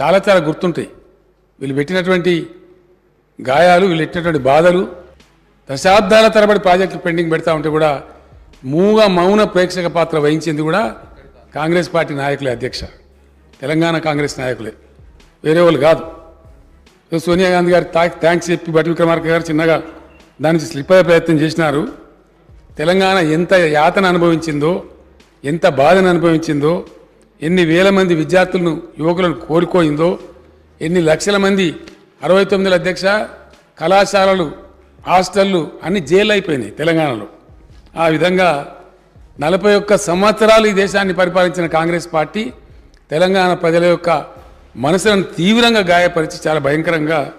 చాలా చాలా గుర్తుంటాయి. వీళ్ళు పెట్టినటువంటి గాయాలు వీళ్ళు పెట్టినటువంటి బాధలు దశాబ్దాల తరబడి ప్రాజెక్టులు పెండింగ్ పెడతా ఉంటే కూడా మూగ మౌన ప్రేక్షక పాత్ర వహించింది కూడా కాంగ్రెస్ పార్టీ నాయకులే అధ్యక్ష. తెలంగాణ కాంగ్రెస్ నాయకులే. వేరే వాళ్ళు కాదు. సోనియా గాంధీ గారు థ్యాంక్స్ చెప్పి బట్టి విక్రమార్క గారు చిన్నగా దాని నుంచి స్లిప్ అయ్యే ప్రయత్నం చేసినారు. తెలంగాణ ఎంత యాతన అనుభవించిందో ఎంత బాధను అనుభవించిందో ఎన్ని వేల మంది విద్యార్థులను యువకులను కోరుకోయిందో ఎన్ని లక్షల మంది అరవై తొమ్మిది అధ్యక్ష కళాశాలలు హాస్టళ్ళు అన్ని జైలు అయిపోయినాయి తెలంగాణలో. ఆ విధంగా నలభై ఒక్క సంవత్సరాలు ఈ దేశాన్ని పరిపాలించిన కాంగ్రెస్ పార్టీ తెలంగాణ ప్రజల యొక్క మనసులను తీవ్రంగా గాయపరిచి చాలా భయంకరంగా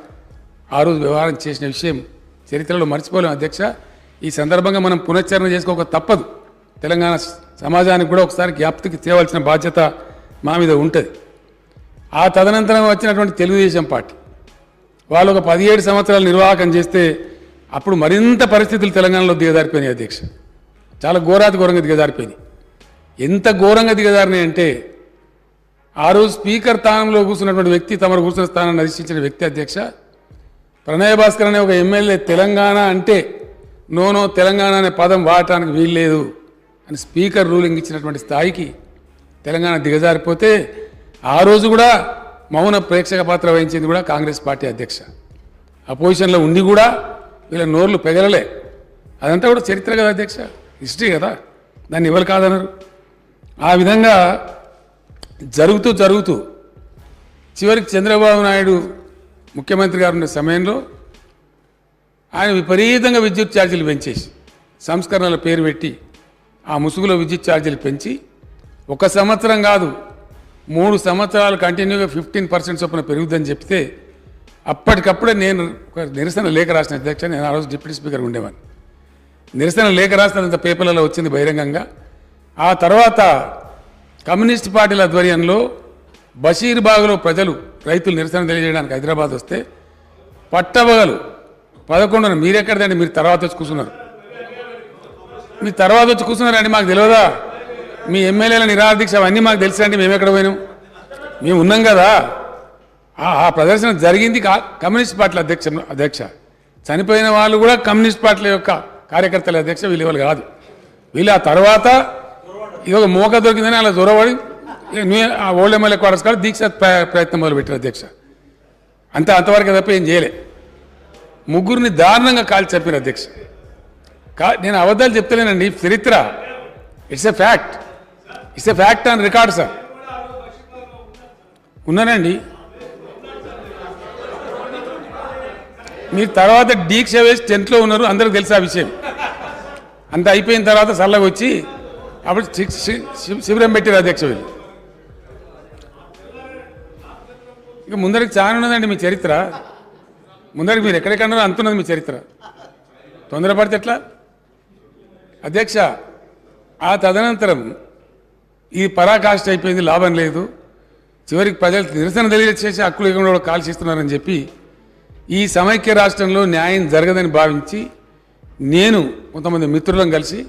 ఆ రోజు వ్యవహారం చేసిన విషయం చరిత్రలో మర్చిపోలేం అధ్యక్ష. ఈ సందర్భంగా మనం పునశ్చరణ చేసుకోక తప్పదు. తెలంగాణ సమాజానికి కూడా ఒకసారి జ్ఞాప్తికి చేయవలసిన బాధ్యత మా మీద ఉంటుంది. ఆ తదనంతరం వచ్చినటువంటి తెలుగుదేశం పార్టీ వాళ్ళు ఒక పదిహేడు సంవత్సరాలు నిర్వాహకం చేస్తే అప్పుడు మరింత పరిస్థితులు తెలంగాణలో దిగజారిపోయినాయి అధ్యక్ష. చాలా ఘోరాతి ఘోరంగా దిగజారిపోయినాయి. ఎంత ఘోరంగా దిగజారినాయి అంటే ఆ రోజు స్పీకర్ స్థానంలో కూర్చున్నటువంటి వ్యక్తి తమరు కూర్చున్న స్థానాన్ని అధిష్ఠించిన వ్యక్తి అధ్యక్ష. ప్రణయ భాస్కర్ అనే ఒక ఎమ్మెల్యే తెలంగాణ అంటే నోనో తెలంగాణ అనే పదం వాడటానికి వీల్లేదు. అని స్పీకర్ రూలింగ్ ఇచ్చినటువంటి స్థాయికి తెలంగాణ దిగజారిపోతే ఆ రోజు కూడా మౌన ప్రేక్షక పాత్ర వహించింది కూడా కాంగ్రెస్ పార్టీ అధ్యక్ష. అపోజిషన్లో ఉండి కూడా వీళ్ళ నోర్లు పెగలలే. అదంతా కూడా చరిత్ర కదా అధ్యక్ష హిస్టరీ కదా దాన్ని ఎవరు కాదనరు. ఆ విధంగా జరుగుతూ జరుగుతూ చివరికి చంద్రబాబు నాయుడు ముఖ్యమంత్రి గారు ఉన్న సమయంలో ఆయన విపరీతంగా విద్యుత్ ఛార్జీలు పెంచేసి సంస్కరణల పేరు పెట్టి ఆ ముసుగులో విద్యుత్ ఛార్జీలు పెంచి ఒక సంవత్సరం కాదు మూడు సంవత్సరాలు కంటిన్యూగా ఫిఫ్టీన్ పర్సెంట్ చొప్పున పెరుగుద్దని చెప్తే అప్పటికప్పుడే నేను ఒక నిరసన లేఖ రాసిన అధ్యక్ష నేను ఆ రోజు డిప్యూటీ స్పీకర్ ఉండేవాడిని. నిరసన లేఖ రాసినంత పేపర్లలో వచ్చింది బహిరంగంగా. ఆ తర్వాత కమ్యూనిస్ట్ పార్టీల ఆధ్వర్యంలో బషీర్బాగ్లో ప్రజలు రైతులు నిరసన తెలియజేయడానికి హైదరాబాద్ వస్తే పట్టబగలు పదకొండున మీరెక్కడదండి? మీరు తర్వాత వచ్చి కూర్చున్నారు. మీ తర్వాత వచ్చి కూర్చున్నారండి మాకు తెలియదా? మీ ఎమ్మెల్యేల నిరాదీక్ష అవన్నీ మాకు తెలుసండి మేము ఎక్కడ పోయినాం? మేము ఉన్నాం కదా. ఆ ఆ ప్రదర్శన జరిగింది కా- కమ్యూనిస్ట్ పార్టీల అధ్యక్ష అధ్యక్ష. చనిపోయిన వాళ్ళు కూడా కమ్యూనిస్ట్ పార్టీల యొక్క కార్యకర్తల అధ్యక్ష వీళ్ళు కాదు. వీళ్ళు ఆ తర్వాత ఇది ఒక మోక దొరికిందని అలా దూరపడి ఆ ఓల్డ్ ఎమ్మెల్యే క్వార్టర్స్ కాదు దీక్ష ప్ర- ప్రయత్నం మొదలుపెట్టారు అధ్యక్ష. అంతే అంతవరకు తప్ప ఏం చేయలే. ముగ్గురిని దారుణంగా కాల్చి చెప్పారు అధ్యక్ష. కా నేను అబద్ధాలు చెప్తలేనండి. చరిత్ర. It's a fact it's a fact and record sir ఉన్నానండి. మీరు తర్వాత దీక్ష వేసి టెంట్లో ఉన్నారు. అందరికి తెలుసు ఆ విషయం? అంత అయిపోయిన తర్వాత చల్లగా వచ్చి అప్పుడు శిబిరం పెట్టారు అధ్యక్ష వీళ్ళు. ఇక ముందరికి చాలా ఉన్నదండి మీ చరిత్ర. ముందరికి మీరు ఎక్కడెక్కడో అంతున్నది మీ చరిత్ర. తొందరపడితే ఎట్లా? అధ్యక్ష ఆ తదనంతరం ఈ పరాకాష్ట అయిపోయింది లాభం లేదు. చివరికి ప్రజలకు నిరసన తెలియచేసి హక్కులు ఇవ్వకుండా కాల్చిస్తున్నారని చెప్పి ఈ సమైక్య రాష్ట్రంలో న్యాయం జరగదని భావించి నేను కొంతమంది మిత్రులను కలిసి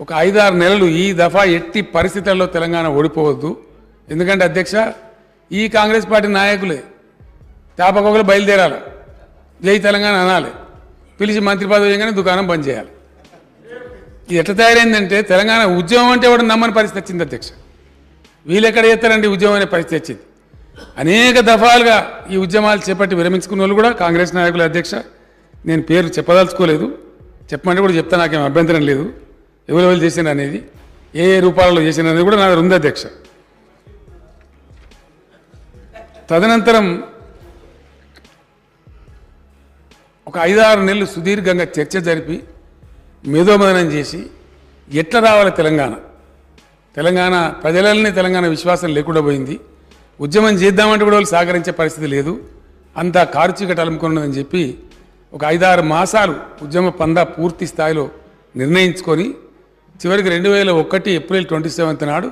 ఒక ఐదారు నెలలు ఈ దఫా ఎట్టి పరిస్థితుల్లో తెలంగాణ ఓడిపోవద్దు. ఎందుకంటే అధ్యక్ష ఈ కాంగ్రెస్ పార్టీ నాయకులే తాపకొకలు బయలుదేరాలి. జై తెలంగాణ అనాలి. పిలిచి మంత్రి పదవి దుకాణం బంద్ చేయాలి. ఇది ఎట్లా తయారైందంటే తెలంగాణ ఉద్యమం అంటే కూడా నమ్మని పరిస్థితి వచ్చింది అధ్యక్ష. వీళ్ళు ఎక్కడ చేస్తారండి ఉద్యమం అనే పరిస్థితి వచ్చింది. అనేక దఫాలుగా ఈ ఉద్యమాలు చేపట్టి విరమించుకున్న వాళ్ళు కూడా కాంగ్రెస్ నాయకుల అధ్యక్ష. నేను పేరు చెప్పదలుచుకోలేదు. చెప్పమంటే కూడా చెప్తా నాకేం అభ్యంతరం లేదు. ఎవరు ఎవరు చేసిన అనేది ఏ ఏ రూపాలలో చేసిన అనేది కూడా నా దగ్గర ఉంది అధ్యక్ష. తదనంతరం ఒక ఐదారు నెలలు సుదీర్ఘంగా చర్చ జరిపి మేధోమదనం చేసి ఎట్లా రావాలి తెలంగాణ? తెలంగాణ ప్రజలనే తెలంగాణ విశ్వాసం లేకుండా పోయింది. ఉద్యమం చేద్దామంటే కూడా వాళ్ళు సహకరించే పరిస్థితి లేదు. అంతా కారు అలుముకున్నదని చెప్పి ఒక ఐదారు మాసాలు ఉద్యమ పందా పూర్తి స్థాయిలో నిర్ణయించుకొని చివరికి రెండు వేల ఒకటి ఏప్రిల్ ట్వంటీ సెవెంత్ నాడు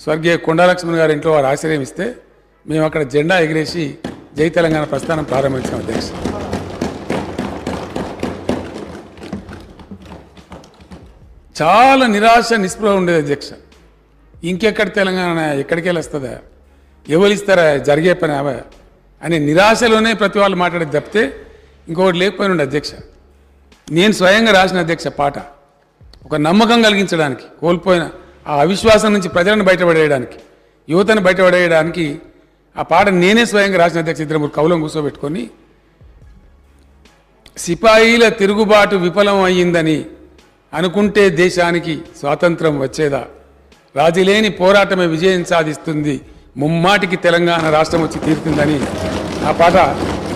స్వర్గీయ కొండాలక్ష్మణ్ గారి ఇంట్లో వారు ఆశ్రయం ఇస్తే మేము అక్కడ జెండా ఎగిరేసి జై తెలంగాణ ప్రస్థానం ప్రారంభించాం అధ్యక్ష. చాలా నిరాశ నిస్పృహ ఉండేది అధ్యక్ష. ఇంకెక్కడ తెలంగాణ ఎక్కడికి వెళ్ళొస్తుందా? ఎవరు ఎవరిస్తారా జరిగే పని అవే. అనే నిరాశలోనే ప్రతి వాళ్ళు మాట్లాడేది తప్పితే ఇంకొకటి లేకపోయిన ఉండే అధ్యక్ష. నేను స్వయంగా రాసిన అధ్యక్ష పాట. ఒక నమ్మకం కలిగించడానికి కోల్పోయిన ఆ అవిశ్వాసం నుంచి ప్రజలను బయటపడేయడానికి యువతను బయటపడేయడానికి ఆ పాట నేనే స్వయంగా రాసిన అధ్యక్ష. ఇద్దరు మూడు కౌలం కూర్చోబెట్టుకొని సిపాయిల తిరుగుబాటు విఫలం అయ్యిందని అనుకుంటే దేశానికి స్వాతంత్రం వచ్చేదా? రాజీలేని పోరాటమే విజయం సాధిస్తుంది. ముమ్మాటికి తెలంగాణ రాష్ట్రం వచ్చి తీరుతుందని ఆ పాట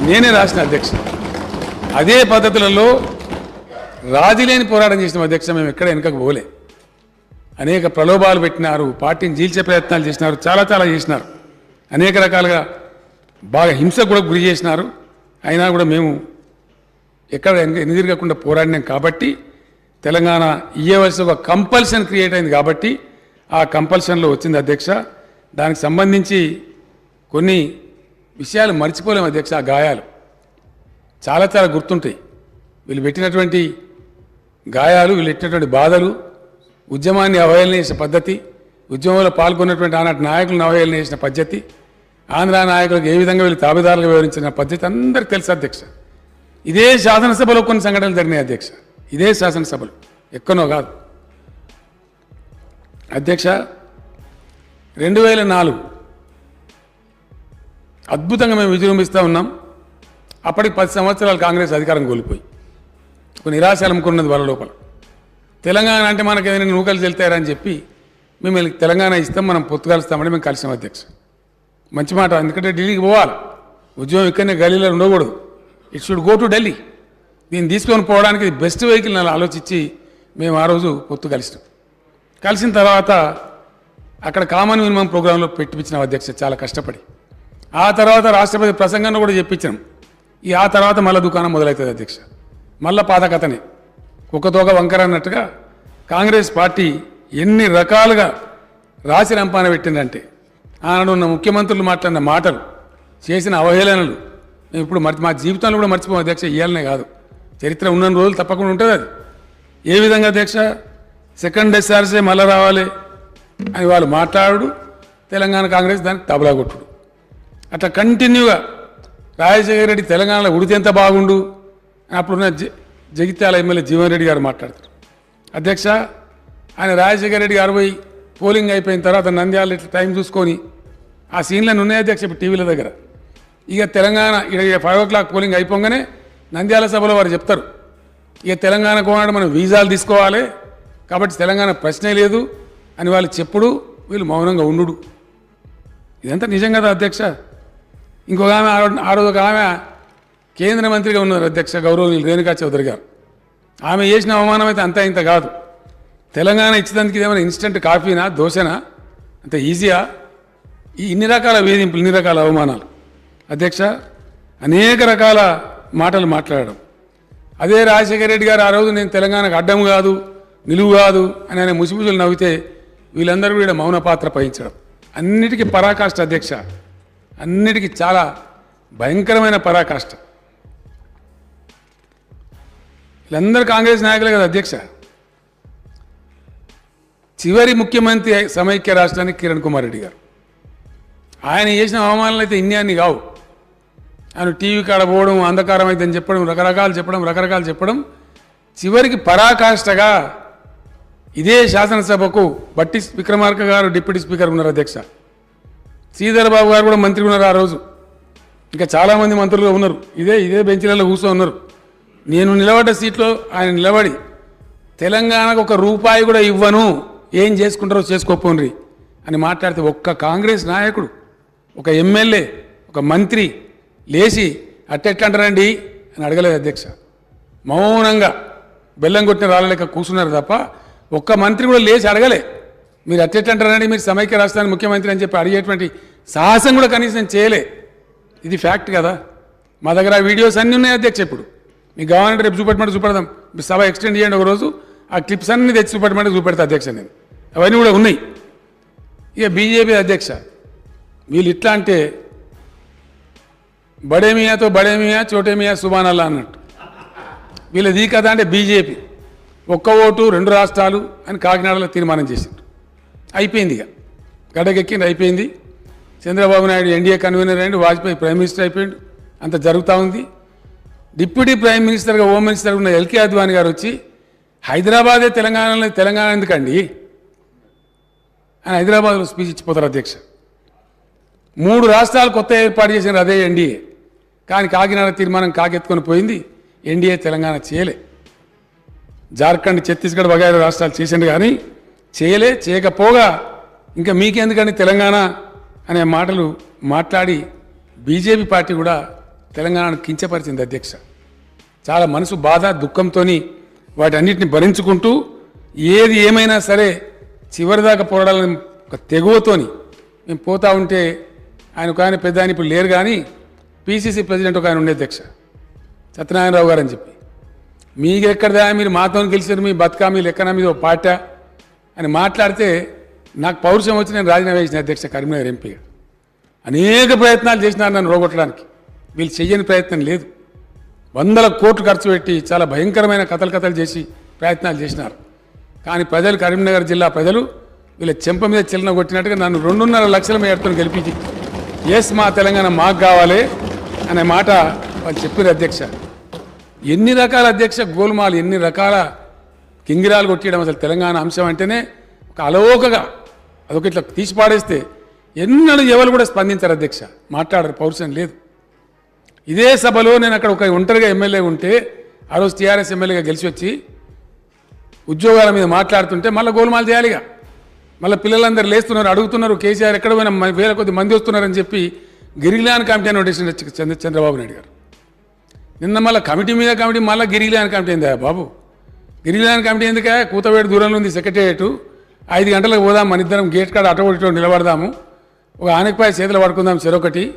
నేనే రాసిన అధ్యక్ష. అదే పద్ధతులలో రాజీలేని పోరాటం చేసిన అధ్యక్ష మేము ఎక్కడ వెనుకకు పోలే. అనేక ప్రలోభాలు పెట్టినారు పార్టీని జీల్చే ప్రయత్నాలు చేసినారు చాలా చాలా చేసినారు. అనేక రకాలుగా బాగా హింసకు కూడా గురి చేసినారు. అయినా కూడా మేము ఎక్కడ ఎనిదిరగకుండా పోరాడినాం కాబట్టి తెలంగాణ ఇయ్యవలసిన ఒక కంపల్షన్ క్రియేట్ అయింది కాబట్టి ఆ కంపల్షన్లో వచ్చింది అధ్యక్ష. దానికి సంబంధించి కొన్ని విషయాలు మర్చిపోలేము అధ్యక్ష ఆ గాయాలు. చాలా చాలా గుర్తుంటాయి. వీళ్ళు పెట్టినటువంటి గాయాలు వీళ్ళు పెట్టినటువంటి బాధలు ఉద్యమాన్ని అవహేళన చేసిన పద్ధతి ఉద్యమంలో పాల్గొన్నటువంటి ఆనాటి నాయకులను అవహేళన చేసిన పద్ధతి ఆంధ్ర నాయకులకు ఏ విధంగా వీళ్ళు తాబేదారులుగా వివరించిన పద్ధతి అందరికీ తెలుసు అధ్యక్ష. ఇదే శాసనసభలో కొన్ని సంఘటనలు జరిగినాయి అధ్యక్ష. ఇదే శాసనసభలు. ఎక్కనో కాదు. అధ్యక్ష రెండు వేల నాలుగు అద్భుతంగా మేము విజృంభిస్తూ ఉన్నాం. అప్పటికి పది సంవత్సరాలు కాంగ్రెస్ అధికారం కోల్పోయి. ఒక నిరాశ అలుముకున్నది వాళ్ళ లోపల. తెలంగాణ అంటే మనకు ఏదైనా నూకలు చెల్తారని చెప్పి మిమ్మల్ని తెలంగాణ ఇస్తాం మనం పొత్తుకలుస్తామని మేము కలిసాం అధ్యక్ష. మంచి మాట ఎందుకంటే ఢిల్లీకి పోవాలి. ఉద్యోగం ఇక్కడనే గలీలో ఉండకూడదు. It should go to Delhi దీన్ని తీసుకొని పోవడానికి బెస్ట్ వెహికల్ అని ఆలోచించి మేము ఆ రోజు పొత్తు కలిసినాం. కలిసిన తర్వాత అక్కడ కామన్ మినిమం ప్రోగ్రాంలో పెట్టిపించిన అధ్యక్ష చాలా కష్టపడి. ఆ తర్వాత రాష్ట్రపతి ప్రసంగంలో కూడా చెప్పించాం ఈ ఆ తర్వాత మళ్ళీ దుకాణం మొదలవుతుంది అధ్యక్ష. మళ్ళా పాత కథనే కుక్కతోక వంకర అన్నట్టుగా కాంగ్రెస్ పార్టీ ఎన్ని రకాలుగా రాసి రంపాన పెట్టిందంటే ఆనాడు ఉన్న ముఖ్యమంత్రులు మాట్లాడిన మాటలు చేసిన అవహేళనలు ఇప్పుడు మర్చి మా జీవితంలో కూడా మర్చిపోయి అధ్యక్ష ఇవ్వాలనే కాదు. చరిత్ర ఉన్న రోజులు తప్పకుండా ఉంటుంది అది. ఏ విధంగా అధ్యక్ష? సెకండ్ ఎస్ఆర్సీ మళ్ళా రావాలి అని వాళ్ళు మాట్లాడు తెలంగాణ కాంగ్రెస్ దానికి తబలా కొట్టుడు. అట్లా కంటిన్యూగా రాజశేఖర రెడ్డి తెలంగాణలో ఉడితే ఎంత బాగుండు? అని అప్పుడున్న జ- జగిత్యాల ఎమ్మెల్యే జీవన్ రెడ్డి గారు మాట్లాడతారు అధ్యక్ష ఆయన రాజశేఖర రెడ్డి గారు పోయి పోలింగ్ అయిపోయిన తర్వాత నంద్యాల ఇట్లా టైం చూసుకొని ఆ సీన్లను ఉన్నాయి అధ్యక్ష ఇప్పుడు టీవీల దగ్గర. ఇక తెలంగాణ ఇక ఫైవ్ ఓ క్లాక్ పోలింగ్ అయిపోగానే నంద్యాల సభలో వారు చెప్తారు ఇక తెలంగాణ కోనాడు మనం వీసాలు తీసుకోవాలి కాబట్టి తెలంగాణ ప్రశ్నే లేదు అని వాళ్ళు చెప్పుడు వీళ్ళు మౌనంగా ఉండు ఇదంతా నిజం కదా అధ్యక్ష? ఇంకొక ఆమె ఆ రోజు ఒక ఆమె కేంద్ర మంత్రిగా ఉన్నారు అధ్యక్ష గౌరవనీయులు రేణుకా చౌదరి గారు. ఆమె చేసిన అవమానం అయితే అంతా ఇంత కాదు. తెలంగాణ ఇచ్చేదానికి ఇదేమైనా ఇన్స్టెంట్ కాఫీనా దోశనా? అంత ఈజీయా? ఈ ఇన్ని రకాల వేధింపులు ఇన్ని రకాల అవమానాలు. అధ్యక్ష అనేక రకాల మాటలు మాట్లాడడం. అదే రాజశేఖర రెడ్డి గారు ఆ రోజు నేను తెలంగాణకు అడ్డం కాదు నిలువు కాదు అని ఆయన ముసిముసులు నవ్వితే వీళ్ళందరూ కూడా మౌన పాత్ర వహించడం అన్నిటికీ పరాకాష్ట అధ్యక్ష. అన్నిటికీ చాలా భయంకరమైన పరాకాష్ట. వీళ్ళందరూ కాంగ్రెస్ నాయకులే కదా అధ్యక్ష. చివరి ముఖ్యమంత్రి సమైక్య రాష్ట్రానికి కిరణ్ కుమార్ రెడ్డి గారు. ఆయన చేసిన అవమానాలు అయితే ఇన్ని అన్ని కావు. ఆయన టీవీ కాడ పోవడం అంధకారం అయితే అని చెప్పడం రకరకాలు చెప్పడం రకరకాలు చెప్పడం చివరికి పరాకాష్ఠగా ఇదే శాసనసభకు బట్టి విక్రమార్క గారు డిప్యూటీ స్పీకర్ ఉన్నారు అధ్యక్ష. శ్రీధర్ బాబు గారు కూడా మంత్రి ఉన్నారు ఆ రోజు. ఇంకా చాలామంది మంత్రులుగా ఉన్నారు. ఇదే ఇదే బెంచ్లలో కూర్చో ఉన్నారు. నేను నిలబడ్డ సీట్లో ఆయన నిలబడి తెలంగాణకు ఒక రూపాయి కూడా ఇవ్వను ఏం చేసుకుంటారో చేసుకోపోండి అని మాట్లాడితే ఒక్క కాంగ్రెస్ నాయకుడు ఒక ఎమ్మెల్యే ఒక మంత్రి లేచి అట్టెట్లంటారండి అని అడగలేదు అధ్యక్ష. మౌనంగా బెల్లం కొట్టిన రాళ్ళ లెక్క కూర్చున్నారు తప్ప ఒక్క మంత్రి కూడా లేచి అడగలే. మీరు అట్టెట్లంటారండి మీరు సమైక్య రాష్ట్రానికి ముఖ్యమంత్రి అని చెప్పి అడిగేటువంటి సాహసం కూడా కనీసం చేయలే. ఇది ఫ్యాక్ట్ కదా. మా దగ్గర ఆ వీడియోస్ అన్నీ ఉన్నాయి అధ్యక్ష ఇప్పుడు. మీకు కావాలంటే రేపు చూపెట్టమంటే చూపెడదాం. మీ సభ ఎక్స్టెండ్ చేయండి ఒక రోజు ఆ క్లిప్స్ అన్ని తెచ్చి చూపెట్టమంటే చూపెడతా అధ్యక్ష నేను. అవన్నీ కూడా ఉన్నాయి. ఇక బీజేపీ అధ్యక్ష వీళ్ళు ఇట్లా అంటే బడేమియాతో బడేమియా చోటేమియా సుబానల్లా అన్నట్టు. వీళ్ళది కదా అంటే బీజేపీ. ఒక్క ఓటు రెండు రాష్ట్రాలు అని కాకినాడలో తీర్మానం చేసిండు అయిపోయింది ఇక. గడకెక్కింది అయిపోయింది. చంద్రబాబు నాయుడు ఎన్డీఏ కన్వీనర్ అయ్యిండు వాజ్పేయి ప్రైమ్ మినిస్టర్ అయిపోయిండు. అంత జరుగుతూ ఉంది. డిప్యూటీ ప్రైమ్ మినిస్టర్గా హోమ్ మినిస్టర్ ఉన్న ఎల్కే అద్వాని గారు వచ్చి హైదరాబాదే తెలంగాణలో తెలంగాణ ఎందుకండి? అని హైదరాబాద్లో స్పీచ్ ఇచ్చిపోతారు అధ్యక్ష. మూడు రాష్ట్రాలు కొత్త ఏర్పాటు చేసిన అదే ఎన్డీఏ. కానీ కాకినాడ తీర్మానం కాకెత్తుకొని పోయింది. ఎన్డీఏ తెలంగాణ చేయలే. జార్ఖండ్ ఛత్తీస్గఢ్ వగైరా రాష్ట్రాలు చేసిండు కానీ చేయలే చేయకపోగా ఇంకా మీకెందుకండి తెలంగాణ అనే మాటలు మాట్లాడి బీజేపీ పార్టీ కూడా తెలంగాణను కించపరిచింది అధ్యక్ష. చాలా మనసు బాధ దుఃఖంతో వాటన్నిటిని భరించుకుంటూ ఏది ఏమైనా సరే చివరిదాకా పోరాడాలని ఒక తెగువతోని. మేము పోతా ఉంటే ఆయన ఒక ఆయన పెద్ద ఆయన ఇప్పుడు లేరు కానీ పీసీసీ ప్రెసిడెంట్ ఒక ఆయన ఉండే అధ్యక్ష. సత్యనారాయణరావు గారు అని చెప్పి. మీకు ఎక్కడదా మీరు మాతో గెలిచారు మీ బతుకా మీ లెక్కన మీద ఒక పాట అని మాట్లాడితే నాకు పౌరుషం వచ్చి నేను రాజీనామా చేసిన అధ్యక్ష కరీంనగర్ ఎంపీగా అనేక ప్రయత్నాలు చేసినారు నన్ను రోగొట్టడానికి. వీళ్ళు చెయ్యని ప్రయత్నం లేదు. వందల కోట్లు ఖర్చు పెట్టి చాలా భయంకరమైన కథలు కథలు చేసి ప్రయత్నాలు చేసినారు. కానీ ప్రజలు కరీంనగర్ జిల్లా ప్రజలు వీళ్ళ చెంప మీద చిల్లన కొట్టినట్టుగా నన్ను రెండున్నర లక్షల మేరతో గెలిపించి ఎస్ మా తెలంగాణ మాకు కావాలి అనే మాట వాళ్ళు చెప్పారు అధ్యక్ష. ఎన్ని రకాల అధ్యక్ష గోల్మాలు ఎన్ని రకాల కింగిరాలు కొట్టేయడం అసలు తెలంగాణ అంశం అంటేనే ఒక అలవోకగా అదొక ఇట్లా తీసి పాడేస్తే ఎన్నడూ ఎవరు కూడా స్పందించారు అధ్యక్ష. మాట్లాడరు పౌరుషం లేదు. ఇదే సభలో నేను అక్కడ ఒక ఒంటరిగా ఎమ్మెల్యే ఉంటే ఆ రోజు టీఆర్ఎస్ ఎమ్మెల్యేగా గెలిచి వచ్చి ఉద్యోగాల మీద మాట్లాడుతుంటే మళ్ళీ గోల్మాలు చేయాలిగా. మళ్ళీ పిల్లలందరూ లేస్తున్నారు అడుగుతున్నారు కేసీఆర్ ఎక్కడ పోయినా వేల కొద్ది మంది వస్తున్నారని చెప్పి గిరిగిలాన్ కమిటీ అని ఒకటి చంద్ర చంద్రబాబు నాయుడు గారు. నిన్న మళ్ళీ కమిటీ మీద కమిటీ మళ్ళీ గిరిగిలాన్ కమిటీ అయిందా బాబు? గిరిగిలాన్ కమిటీ ఎందుకే? కూతవేడు దూరంలో ఉంది సెక్రటేరియట్. ఐదు గంటలకు పోదాం మన ఇద్దరం గేట్ కాడ అటో నిలబడదాము. ఒక ఆనకపాయ చేతులు పడుకుందాం చెరొకటి.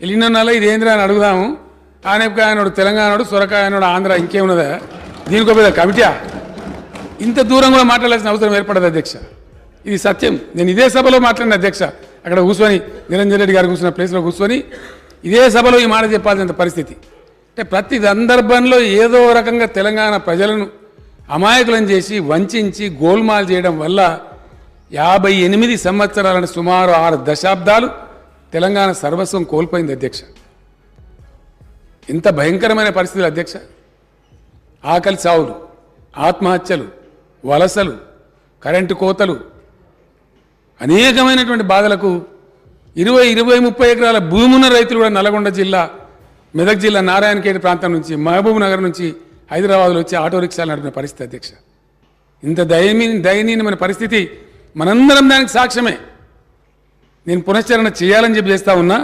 వెళ్ళిన నెల ఇది ఏంద్రా అని అడుగుదాము. ఆనపకాయ నాడు తెలంగాణ సొరకాయ నాడు ఆంధ్ర ఇంకేమున్నదా? దీనికి పెద్ద కమిటీయా? ఇంత దూరం కూడా మాట్లాడాల్సిన అవసరం ఏర్పడదు అధ్యక్ష. ఇది సత్యం. నేను ఇదే సభలో మాట్లాడిన అధ్యక్ష. అక్కడ కూర్చొని నిరంజన్ రెడ్డి గారు కూర్చున్న ప్లేస్లో కూర్చొని ఇదే సభలో ఈ మాట చెప్పాల్సిన పరిస్థితి. అంటే ప్రతి సందర్భంలో ఏదో రకంగా తెలంగాణ ప్రజలను అమాయకులను చేసి వంచి గోల్మాల్ చేయడం వల్ల యాభై ఎనిమిది సంవత్సరాలను సుమారు ఆరు దశాబ్దాలు తెలంగాణ సర్వస్వం కోల్పోయింది అధ్యక్ష. ఇంత భయంకరమైన పరిస్థితులు అధ్యక్ష. ఆకలి చావులు ఆత్మహత్యలు వలసలు కరెంటు కోతలు అనేకమైనటువంటి బాధలకు ఇరవై ఇరవై ముప్పై ఎకరాల భూమి ఉన్న రైతులు కూడా నల్గొండ జిల్లా మెదక్ జిల్లా నారాయణఖేడ్ ప్రాంతం నుంచి మహబూబ్ నగర్ నుంచి హైదరాబాద్లో వచ్చి ఆటో రిక్షాలు నడిపిన పరిస్థితి అధ్యక్ష. ఇంత దయనీ దయనీయమైన పరిస్థితి మనందరం దానికి సాక్ష్యమే. నేను పునశ్చరణ చేయాలని చెప్పి చేస్తా ఉన్నా.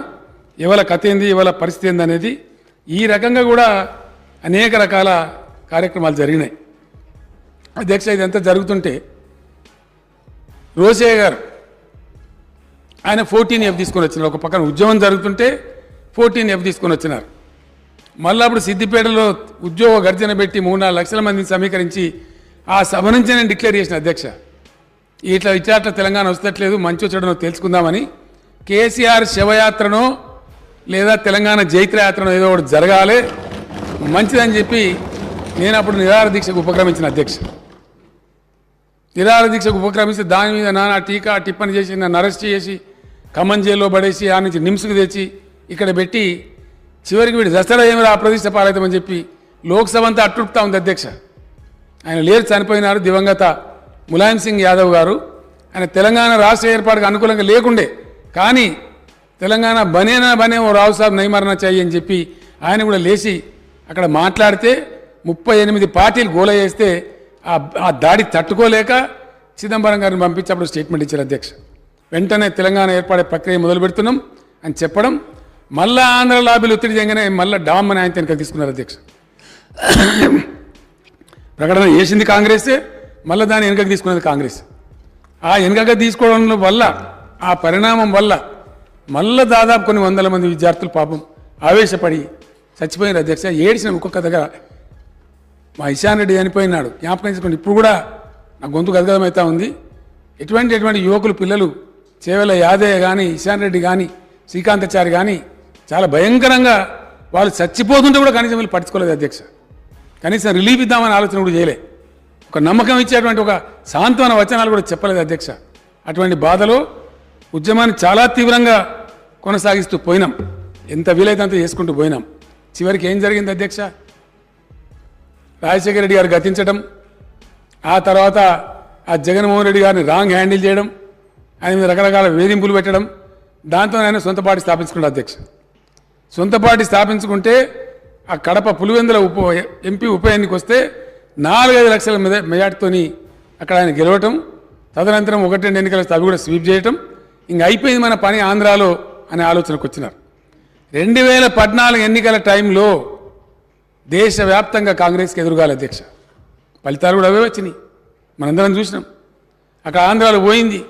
ఇవాళ కథ ఏంది ఇవాళ పరిస్థితి ఏంది అనేది ఈ రకంగా కూడా అనేక రకాల కార్యక్రమాలు జరిగినాయి. అధ్యక్ష ఇదంతా జరుగుతుంటే రోసయ్య గారు ఆయన ఫోర్టీన్ ఎఫ్ తీసుకొని వచ్చినారు. ఒక పక్కన ఉద్యమం జరుగుతుంటే ఫోర్టీన్ ఎఫ్ తీసుకొని వచ్చినారు. మళ్ళీ అప్పుడు సిద్దిపేటలో ఉద్యోగ గర్జన పెట్టి మూడు నాలుగు లక్షల మందిని సమీకరించి ఆ సభ నుంచి నేను డిక్లేర్ చేసిన అధ్యక్ష. ఇట్లా ఇట్లా తెలంగాణ వస్తట్లేదు మంచి వచ్చడనో తెలుసుకుందామని కేసీఆర్ శవయాత్రనో లేదా తెలంగాణ జైత్రయాత్రనో ఏదో ఒకటి జరగాలి మంచిదని చెప్పి నేను అప్పుడు నిరాహార దీక్షకు ఉపక్రమించిన అధ్యక్ష. నిరాహార దీక్షకు ఉపక్రమిస్తే దాని మీద నానా టీకా టిప్పని చేసి నన్ను అరెస్ట్ చేసి ఖమ్మం జైల్లో పడేసి ఆ నుంచి నిమ్స్కి తెచ్చి ఇక్కడ పెట్టి చివరికి వీడు దసరా ఏమి ఆ ప్రతిష్ట పాలవుతామని చెప్పి లోక్సభ అంతా అట్టుడుపుతా ఉంది అధ్యక్ష. ఆయన లేరు చనిపోయినారు దివంగత ములాయం సింగ్ యాదవ్ గారు. ఆయన తెలంగాణ రాష్ట్ర ఏర్పాటుకు అనుకూలంగా లేకుండే కానీ తెలంగాణ బనేనా బనే ఓ రావు సాబ్ నైమరణ చెయ్యి అని చెప్పి ఆయన కూడా లేచి అక్కడ మాట్లాడితే ముప్పై ఎనిమిది పార్టీలు గోల చేస్తే ఆ ఆ దాడి తట్టుకోలేక చిదంబరం గారిని పంపించి అప్పుడు స్టేట్మెంట్ ఇచ్చారు అధ్యక్ష. వెంటనే తెలంగాణ ఏర్పడే ప్రక్రియ మొదలు పెడుతున్నాం అని చెప్పడం మళ్ళా ఆంధ్ర లాబీలు ఒత్తిడి చేయగానే మళ్ళీ డామ్ అని ఆయన వెనక తీసుకున్నారు అధ్యక్ష. ప్రకటన చేసింది కాంగ్రెసే మళ్ళీ దాన్ని వెనుకకు తీసుకున్నది కాంగ్రెస్. ఆ వెనుకగా తీసుకోవడం వల్ల ఆ పరిణామం వల్ల మళ్ళీ దాదాపు కొన్ని వందల మంది విద్యార్థులు పాపం ఆవేశపడి చచ్చిపోయిన అధ్యక్ష. ఏడిసిన ఒక్కొక్క దగ్గర మా ఇషాన్ రెడ్డి చనిపోయినాడు. జ్ఞాపకం చేసుకోండి ఇప్పుడు కూడా నా గొంతు గదగదమవుతా ఉంది. ఎటువంటి ఎటువంటి యువకులు పిల్లలు చేవల యాదయ్య కానీ ఇషాన్ రెడ్డి కానీ శ్రీకాంతాచారి కానీ చాలా భయంకరంగా వాళ్ళు చచ్చిపోతుంటే కూడా కనీసం వీళ్ళు పట్టించుకోలేదు అధ్యక్ష. కనీసం రిలీఫ్ ఇద్దామని ఆలోచన కూడా చేయలే. ఒక నమ్మకం ఇచ్చేటువంటి ఒక సాంత్వన వచనాలు కూడా చెప్పలేదు అధ్యక్ష. అటువంటి బాధలో ఉద్యమాన్ని చాలా తీవ్రంగా కొనసాగిస్తూ పోయినాం. ఎంత వీలైతే అంత చేసుకుంటూ పోయినాం. చివరికి ఏం జరిగింది అధ్యక్ష? రాజశేఖర రెడ్డి గారు గతించడం ఆ తర్వాత ఆ జగన్మోహన్ రెడ్డి గారిని రాంగ్ హ్యాండిల్ చేయడం ఆయన మీద రకరకాల వేధింపులు పెట్టడం దాంతో ఆయన సొంత పార్టీ స్థాపించుకున్నాడు అధ్యక్ష. సొంత పార్టీ స్థాపించుకుంటే ఆ కడప పులివెందుల ఉప ఎంపీ ఉప ఎన్నిక వస్తే నాలుగైదు లక్షల మీద మెజార్టీతోని అక్కడ ఆయన గెలవటం తదనంతరం ఒకటి రెండు ఎన్నికలు వస్తే అవి కూడా స్వీప్ చేయటం ఇంక అయిపోయింది మన పని ఆంధ్రాలో అనే ఆలోచనకు వచ్చినారు. రెండు వేల పద్నాలుగు ఎన్నికల టైంలో దేశవ్యాప్తంగా కాంగ్రెస్కి ఎదురుగాలి అధ్యక్ష. ఫలితాలు కూడా అవే వచ్చినాయి. మనందరం చూసినాం. అక్కడ ఆంధ్రాలో పోయింది.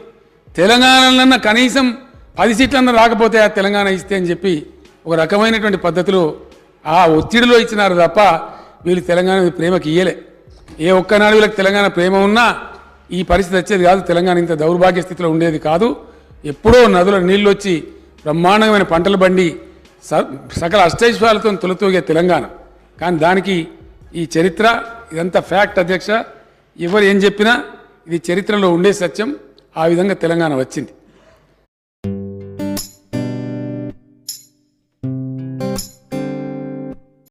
తెలంగాణలన్నా కనీసం పది సీట్లన్నా రాకపోతే ఆ తెలంగాణ ఇస్తే అని చెప్పి ఒక రకమైనటువంటి పద్ధతిలో ఆ ఒత్తిడిలో ఇచ్చినారు తప్ప వీళ్ళు తెలంగాణ ప్రేమకి ఇయ్యలే. ఏ ఒక్కనాడు వీళ్ళకి తెలంగాణ ప్రేమ ఉన్నా ఈ పరిస్థితి వచ్చేది కాదు. తెలంగాణ ఇంత దౌర్భాగ్య స్థితిలో ఉండేది కాదు. ఎప్పుడో నదుల నీళ్ళు వచ్చి బ్రహ్మాండమైన పంటలు బండి స- సకల అష్టైశ్వర్యాలతో తొలతూగే తెలంగాణ. కానీ దానికి ఈ చరిత్ర ఇదంతా ఫ్యాక్ట్ అధ్యక్ష. ఎవరు ఏం చెప్పినా ఇది చరిత్రలో ఉండే సత్యం. ఆ విధంగా తెలంగాణ వచ్చింది.